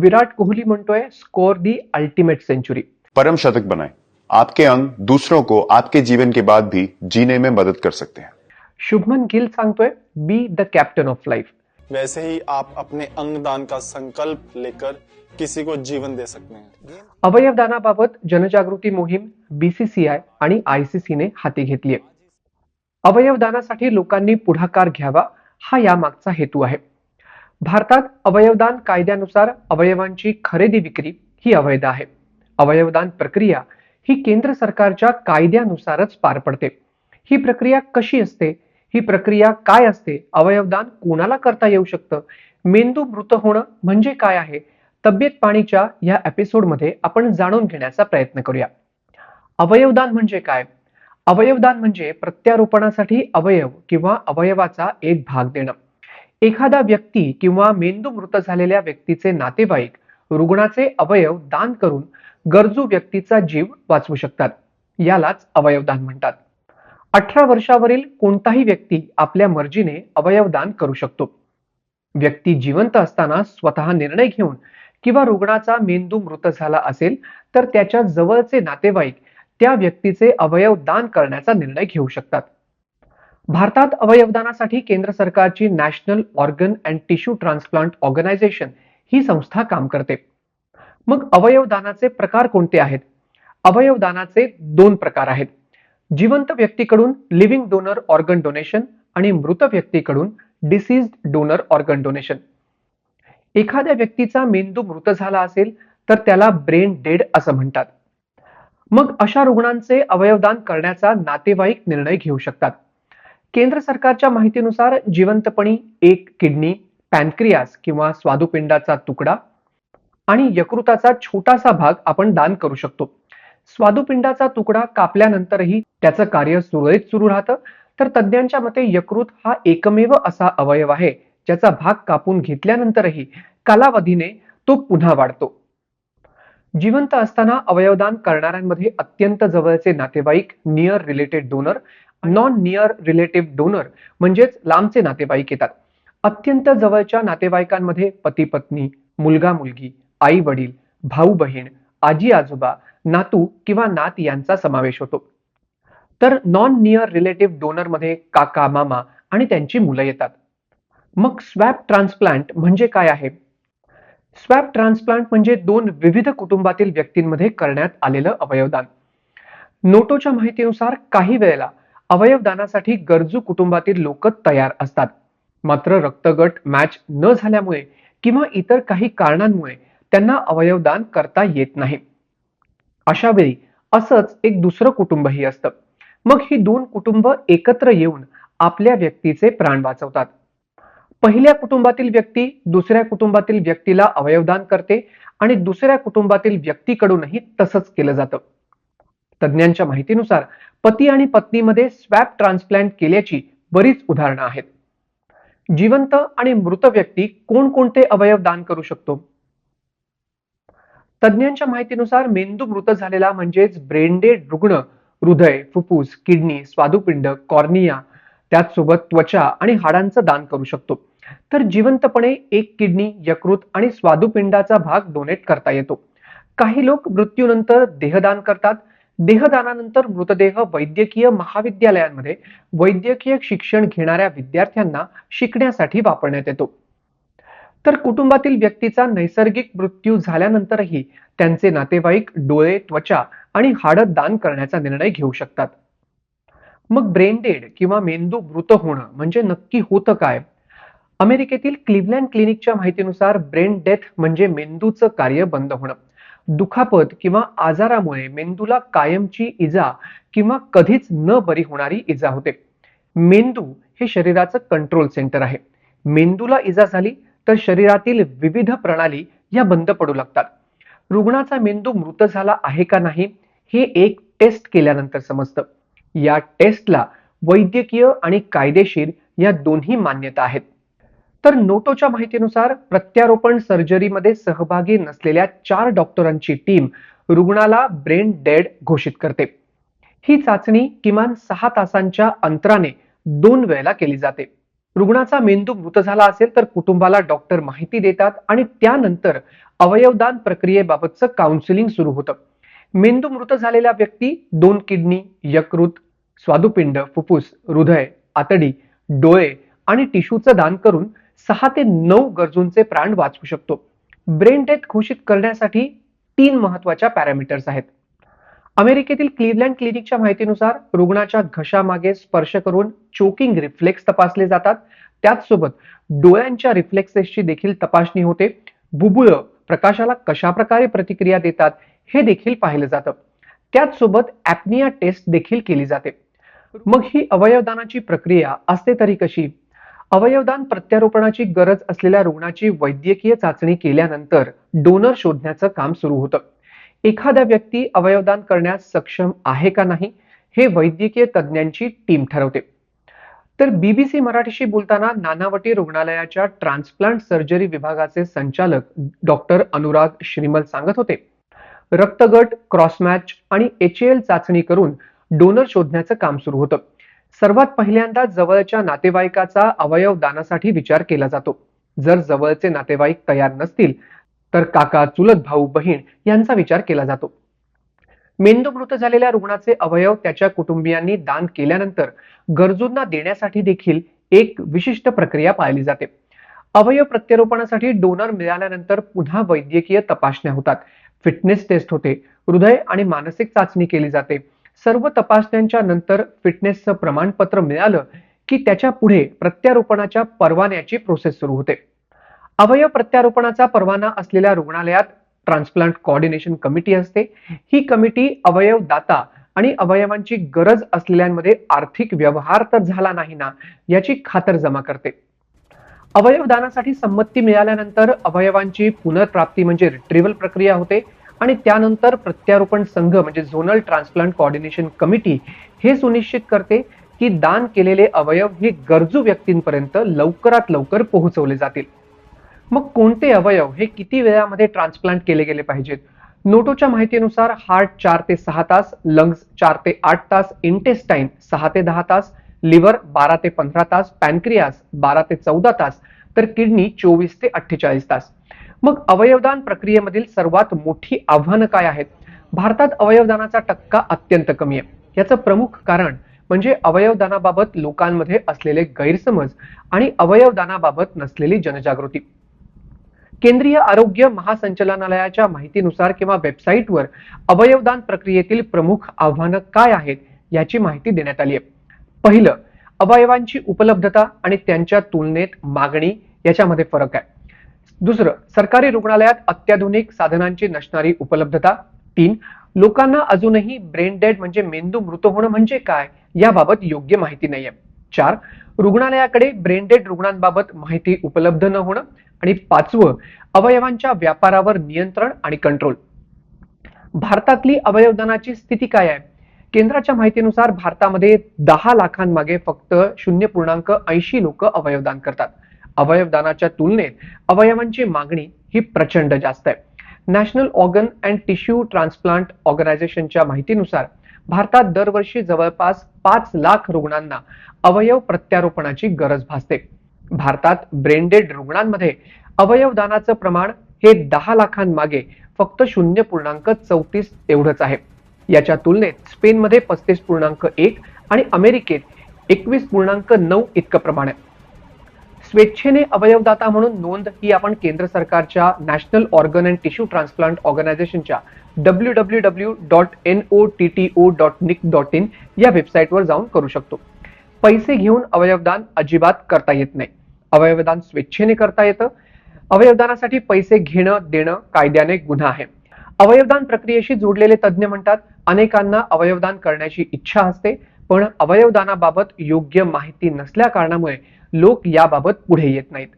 विराट कोहली म्हणतोय स्कोर दी ultimate century परम शतक बनाएँ। आपके अंग दूसरों को आपके जीवन के बाद भी जीने में मदद कर सकते हैं। शुभमन गिल सांगतोय be the captain of life वैसे ही आप अपने अंगदान का संकल्प लेकर किसी को जीवन दे सकते हैं। अवयव अवयवदानाबाबत जनजागृती मोहीम बीसीसीआय आणि आयसीसीने हाती घेतली आहे. अवयवदानासाठी लोकांनी पुढाकार घ्यावा हा यामागचा हेतू आहे. भारतात अवयवदान कायद्यानुसार अवयवांची खरेदी विक्री ही अवैध आहे. अवयवदान प्रक्रिया ही केंद्र सरकारच्या कायद्यानुसारच पार पडते. ही प्रक्रिया कशी असते? ही प्रक्रिया काय असते? अवयवदान कोणाला करता येऊ शकतं? मेंदू मृत होणं म्हणजे काय आहे? तब्येत पाणीच्या या एपिसोडमध्ये आपण जाणून घेण्याचा प्रयत्न करूया. अवयवदान म्हणजे काय? अवयवदान म्हणजे प्रत्यारोपणासाठी अवयव किंवा अवयवाचा एक भाग देणं. एखादा व्यक्ती किंवा मेंदू मृत झालेल्या व्यक्तीचे नातेवाईक रुग्णाचे अवयव दान करून गरजू व्यक्तीचा जीव वाचवू शकतात. यालाच अवयवदान म्हणतात. अठरा वर्षावरील कोणताही व्यक्ती आपल्या मर्जीने अवयवदान करू शकतो. व्यक्ती जिवंत असताना स्वतः निर्णय घेऊन किंवा रुग्णाचा मेंदू मृत झाला असेल तर त्याच्या जवळचे नातेवाईक त्या व्यक्तीचे अवयव दान करण्याचा निर्णय घेऊ शकतात. भारतात अवयवदानासाठी केंद्र सरकारची national organ and tissue transplant organisation ही संस्था काम करते. मग अवयवदानाचे प्रकार कोणते आहेत? अवयवदानाचे दोन प्रकार आहेत. जिवंत व्यक्तीकडून लिव्हिंग डोनर ऑर्गन डोनेशन आणि मृत व्यक्तीकडून डिसीज डोनर ऑर्गन डोनेशन एखाद्या व्यक्तीचा मेंदू मृत झाला असेल तर त्याला ब्रेन डेड असं म्हणतात. मग अशा रुग्णांचे अवयवदान करण्याचा नातेवाईक निर्णय घेऊ शकतात. केंद्र सरकारच्या माहितीनुसार जिवंतपणी एक किडनी पॅनक्रियास किंवा स्वादुपिंडाचा तुकडा आणि यकृताचा छोटासा भाग आपण दान करू शकतो. स्वादुपिंडाचा तुकडा कापल्यानंतरही त्याचं कार्य सुरळीत सुरू राहतं. तर तज्ज्ञांच्या मते यकृत हा एकमेव असा अवयव आहे ज्याचा भाग कापून घेतल्यानंतरही कालावधीने तो पुन्हा वाढतो. जिवंत असताना अवयवदान करणाऱ्यांमध्ये अत्यंत जवळचे नातेवाईक near related donor non near relative donor म्हणजेच लांबचे नातेवाईक येतात. अत्यंत जवळच्या नातेवाईकांमध्ये पती पत्नी मुलगा मुलगी आई वडील भाऊ बहीण आजी आजोबा नातू किंवा नात यांचा समावेश होतो. तर नॉन नियर रिलेटिव्ह डोनरमध्ये काका मामा आणि त्यांची मुलं येतात. मग स्वॅप ट्रान्सप्लांट म्हणजे काय आहे? स्वॅप ट्रान्सप्लांट म्हणजे दोन विविध कुटुंबातील व्यक्तींमध्ये करण्यात आलेलं अवयवदान. नोटोच्या माहितीनुसार काही वेळेला अवयवदानासाठी गरजू कुटुंबातील लोक तयार असतात. मात्र रक्तगट मॅच न झाल्यामुळे किंवा इतर काही कारणांमुळे त्यांना अवयवदान करता येत नाही. अशा वेळी असंच एक दुसरं कुटुंबही असतं. मग ही दोन कुटुंब एकत्र येऊन आपल्या व्यक्तीचे प्राण वाचवतात. पहिल्या कुटुंबातील व्यक्ती दुसऱ्या कुटुंबातील व्यक्तीला अवयवदान करते आणि दुसऱ्या कुटुंबातील व्यक्तीकडूनही तसंच केलं जातं. तज्ज्ञांच्या माहितीनुसार पती आणि पत्नीमध्ये स्वॅप ट्रान्सप्लांट केल्याची बरीच उदाहरणं आहेत. जिवंत आणि मृत व्यक्ती कोणकोणते अवयव दान करू शकतो? तज्ज्ञांच्या माहितीनुसार मेंदू मृत झालेला म्हणजेच ब्रेनडेड रुग्ण हृदय फुफ्फुस किडनी स्वादुपिंड कॉर्निया त्याचसोबत त्वचा आणि हाडांचं दान करू शकतो. तर जिवंतपणे एक किडनी यकृत आणि स्वादुपिंडाचा भाग डोनेट करता येतो. काही लोक मृत्यूनंतर देहदान करतात देहदानानंतर मृतदेह वैद्यकीय महाविद्यालयांमध्ये वैद्यकीय शिक्षण घेणाऱ्या विद्यार्थ्यांना शिकण्यासाठी वापरण्यात येतो. तर कुटुंबातील व्यक्तीचा नैसर्गिक मृत्यू झाल्यानंतरही त्यांचे नातेवाईक डोळे त्वचा आणि हाडं दान करण्याचा निर्णय घेऊ शकतात. मग ब्रेन डेड किंवा मेंदू मृत होणं म्हणजे नक्की होतं काय? अमेरिकेतील क्लिव्हलँड क्लिनिकच्या माहितीनुसार ब्रेन डेथ म्हणजे मेंदूचं कार्य बंद होणं. दुखापत किंवा आजारामुळे मेंदूला कायमची इजा किंवा कधीच न बरी होणारी इजा होते. मेंदू हे शरीराचं कंट्रोल सेंटर आहे. मेंदूला इजा झाली तर शरीरातील विविध प्रणाली या बंद पडू लागतात. रुग्णाचा मेंदू मृत झाला आहे का नाही हे एक टेस्ट केल्यानंतर समजतं. या टेस्टला वैद्यकीय आणि कायदेशीर या दोन्ही मान्यता आहेत. तर नोटोच्या माहितीनुसार प्रत्यारोपण सर्जरीमध्ये सहभागी नसलेल्या चार डॉक्टरांची टीम रुग्णाला ब्रेन डेड घोषित करते. ही चाचणी किमान सहा तासांच्या अंतराने दोन वेळेला केली जाते. रुग्णाचा मेंदू मृत झाला असेल तर कुटुंबाला डॉक्टर माहिती देतात आणि त्यानंतर अवयवदान प्रक्रियेबाबतचं काउन्सिलिंग सुरू होतं. मेंदू मृत झालेल्या व्यक्ती दोन किडनी यकृत स्वादुपिंड फुफ्फुस हृदय आतडी डोळे आणि टिश्यूचं दान करून सहा ते नऊ गरजूंचे प्राण वाचवू शकतो. ब्रेन डेथ घोषित करण्यासाठी तीन महत्त्वाच्या पॅरामीटर्स आहेत. अमेरिकेतील क्लिव्हलँड क्लिनिकच्या माहितीनुसार रुग्णाच्या घशामागे स्पर्श करून चोकिंग रिफ्लेक्स तपासले जातात. त्याचसोबत डोळ्यांच्या रिफ्लेक्सेसची देखील तपासणी होते. बुबुळ प्रकाशाला कशा प्रकारे प्रतिक्रिया देतात हे देखील पाहिलं जातं. त्याचसोबत ऍपनिया टेस्ट देखील केली जाते. मग ही अवयवदानाची प्रक्रिया असते तरी कशी? अवयवदान प्रत्यारोपणाची गरज असलेल्या रुग्णाची वैद्यकीय चाचणी केल्यानंतर डोनर शोधण्याचं काम सुरू होतं. एखादा व्यक्ती अवयवदान करण्यास सक्षम आहे का नाही हे वैद्यकीय तज्ज्ञांची टीम ठरवते. तर बीबीसी मराठीशी बोलताना नानावटी रुग्णालयाच्या ट्रान्सप्लांट सर्जरी विभागाचे संचालक डॉक्टर अनुराग श्रीमल सांगत होते. रक्तगट क्रॉसमॅच आणि एच एल चाचणी करून डोनर शोधण्याचं काम सुरू होतं. सर्वात पहिल्यांदा जवळच्या नातेवाईकाचा अवयव दानासाठी विचार केला जातो. जर जवळचे नातेवाईक तयार नसतील तर काका चुलत भाऊ बहीण यांचा विचार केला जातो. मेंदू मृत झालेल्या रुग्णाचे अवयव त्याच्या कुटुंबियांनी दान केल्यानंतर गरजूंना देण्यासाठी देखील एक विशिष्ट प्रक्रिया पाळली जाते. अवयव प्रत्यारोपणासाठी डोनर मिळाल्यानंतर पुन्हा वैद्यकीय तपासण्या होतात. फिटनेस टेस्ट होते. हृदय आणि मानसिक चाचणी केली जाते. सर्व तपासण्यांच्या नंतर फिटनेसचं प्रमाणपत्र मिळालं की त्याच्या पुढे प्रत्यारोपणाच्या परवान्याची प्रोसेस सुरू होते. अवयव प्रत्यारोपणाचा परवाना असलेल्या रुग्णालयात ट्रान्सप्लांट कोऑर्डिनेशन कमिटी असते. ही कमिटी अवयव दाता आणि अवयवांची गरज असलेल्यांमध्ये आर्थिक व्यवहार तर झाला नाही ना याची खातर जमा करते. अवयव दानासाठी संमती मिळाल्यानंतर अवयवांची पुनर्प्राप्ती म्हणजे रिट्रीवल प्रक्रिया होते. आणि त्यानंतर प्रत्यारोपण संघ म्हणजे झोनल ट्रान्सप्लांट कोऑर्डिनेशन कमिटी हे सुनिश्चित करते की दान केलेले अवयव हे गरजू व्यक्तींपर्यंत लवकरात लवकर पोहोचवले जातील. मग कोणते अवयव हे किती वेळामध्ये ट्रान्सप्लांट केले गेले पाहिजेत? नोटोच्या माहितीनुसार हार्ट चार ते सहा तास लंग्स चार ते आठ तास इंटेस्टाईन सहा ते दहा तास लिव्हर बारा ते पंधरा तास पॅनक्रियास बारा ते चौदा तास तर किडनी चोवीस ते अठ्ठेचाळीस तास. मग अवयवदान प्रक्रियेमधील सर्वात मोठी आव्हानं काय आहेत भारतात अवयवदानाचा टक्का अत्यंत कमी आहे. याचं प्रमुख कारण म्हणजे अवयवदानाबाबत लोकांमध्ये असलेले गैरसमज आणि अवयवदानाबाबत नसलेली जनजागृती. केंद्रीय आरोग्य महासंचालनालयाच्या माहितीनुसार किंवा वेबसाईटवर अवयवदान प्रक्रियेतील प्रमुख आव्हानं काय आहेत याची माहिती देण्यात आली आहे. पहिलं अवयवांची उपलब्धता आणि त्यांच्या तुलनेत मागणी याच्यामध्ये फरक आहे. दुसरं सरकारी रुग्णालयात अत्याधुनिक साधनांची नसणारी उपलब्धता. तीन लोकांना अजूनही ब्रेन डेड म्हणजे मेंदू मृत होणं म्हणजे काय? याबाबत योग्य माहिती नाहीये. चार रुग्णालयाकडे ब्रेन डेड रुग्णांबाबत माहिती उपलब्ध न होणं. आणि पाचवं अवयवांच्या व्यापारावर नियंत्रण आणि कंट्रोल भारतातली अवयवदानाची स्थिती काय आहे? केंद्राच्या माहितीनुसार भारतामध्ये दहा लाखांमागे फक्त शून्य पूर्णांक ऐंशी लोक अवयवदान करतात. अवयवदानाच्या तुलनेत अवयवांची मागणी ही प्रचंड जास्त आहे. National organ and tissue transplant ऑर्गनायझेशनच्या माहितीनुसार भारतात दरवर्षी जवळपास पाच लाख रुग्णांना अवयव प्रत्यारोपणाची गरज भासते. भारतात ब्रेनडेड रुग्णांमध्ये अवयवदानाचं प्रमाण हे दहा लाखांमागे फक्त शून्य पूर्णांक चौतीस एवढंच आहे. याच्या तुलनेत स्पेनमध्ये पस्तीस पूर्णांक एक आणि अमेरिकेत एकवीस पूर्णांक नऊ इतकं प्रमाण आहे. स्वेच्छेने अवयवदाता म्हणून नोंद ही आपण केंद्र सरकारच्या national organ and tissue transplant ऑर्गनायझेशनच्या W W W dot N O T T O dot nic dot in या वेबसाईटवर जाऊन करू शकतो. पैसे घेऊन अवयवदान अजिबात करता येत नाही. अवयवदान स्वेच्छेने करता येतं. अवयवदानासाठी पैसे घेणं देणं कायद्याने गुन्हा आहे. अवयवदान प्रक्रियेशी जोडलेले तज्ज्ञ म्हणतात अनेकांना अवयवदान करण्याची इच्छा असते पण अवयवदानाबाबत योग्य माहिती नसल्या कारणामुळे लोक याबाबत पुढे येत नाहीत.